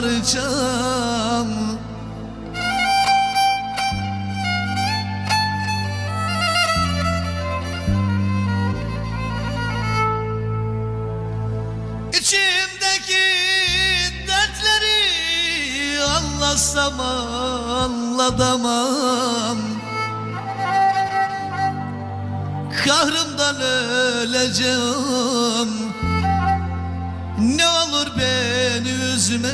parçam İçimdeki dertleri anlasam anlatamam. Kahrımdan öleceğim. Ne olur beni üzme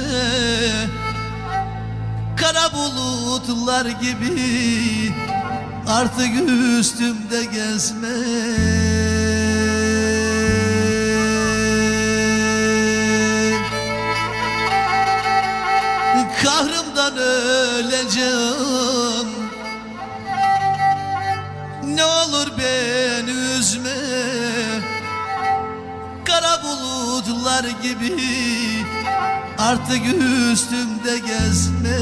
Kara bulutlar gibi Artık üstümde gezme. Kahrımdan öleceğim. Ne olur beni üzme bulutlar gibi Artık üstümde gezme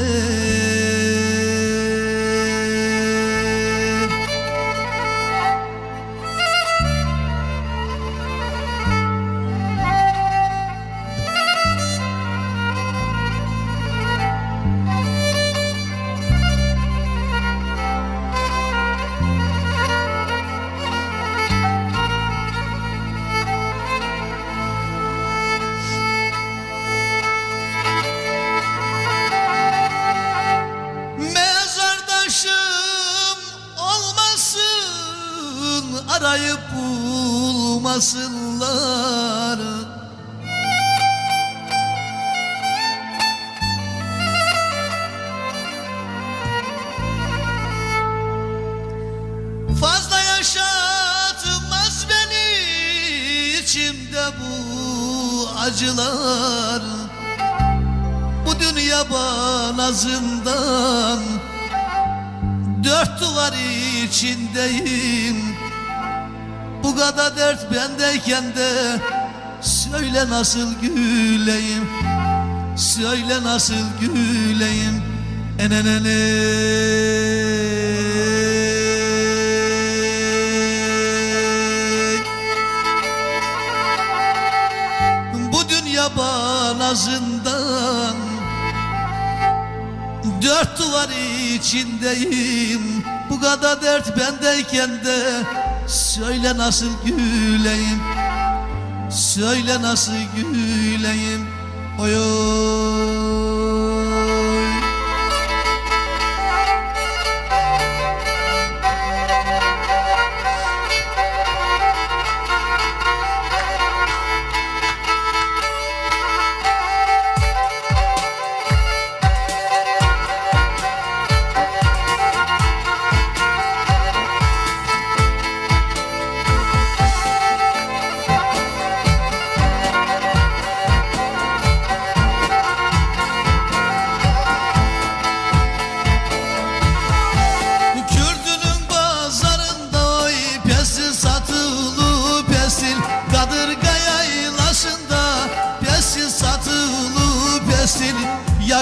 Arayıp bulmasınlar. Fazla yaşatmaz beni içimde bu acılar. Bu dünya bana zindan. Dört duvar içindeyim Bu kadar dert bendeyken de Söyle nasıl güleyim Söyle nasıl güleyim Enenene. Bana zindan Dört duvar içindeyim. Bu kadar dert bendeyken de Söyle nasıl güleyim? Söyle nasıl güleyim? Oy oy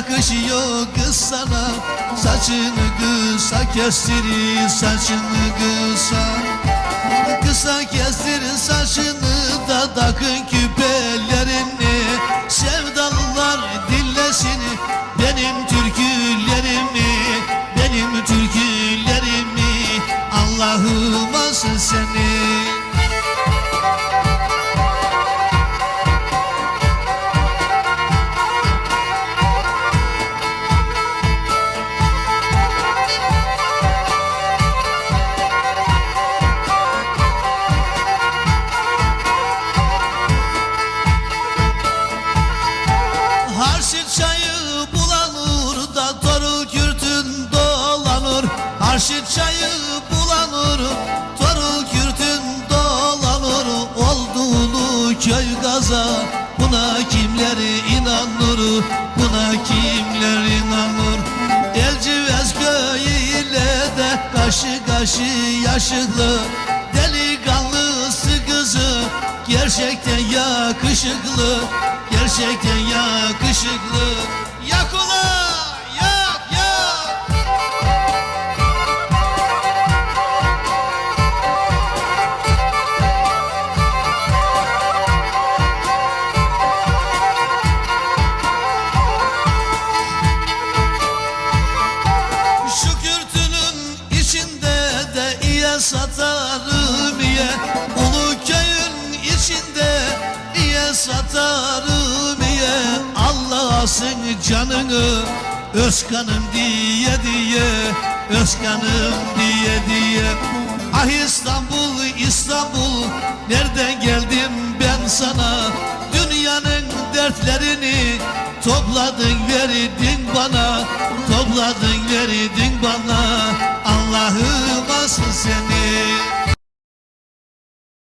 Yakışıyor kız sana. Saçını kısa kestir saçını kısa. Kısa kestir saçını da takın bulanır torul kürtün dolanır Olduğunu köy gaza buna kimler inanır Buna kimler inanır? Elcivez köyüyle de kaşı kaşı yaşıklı Delikanlısı kızı gerçekten yakışıklı Gerçekten yakışıklı. Yak de iye satarım iye? Ulu köyün içinde iye satarım iye? Allah'sın canını Özkan'ım diye diye Özkan'ım diye diye. Ah İstanbul İstanbul Nereden geldim ben sana? Dünyanın dertlerini Topladın verdin bana. Topladın verdin bana. Allah'ım asıl seni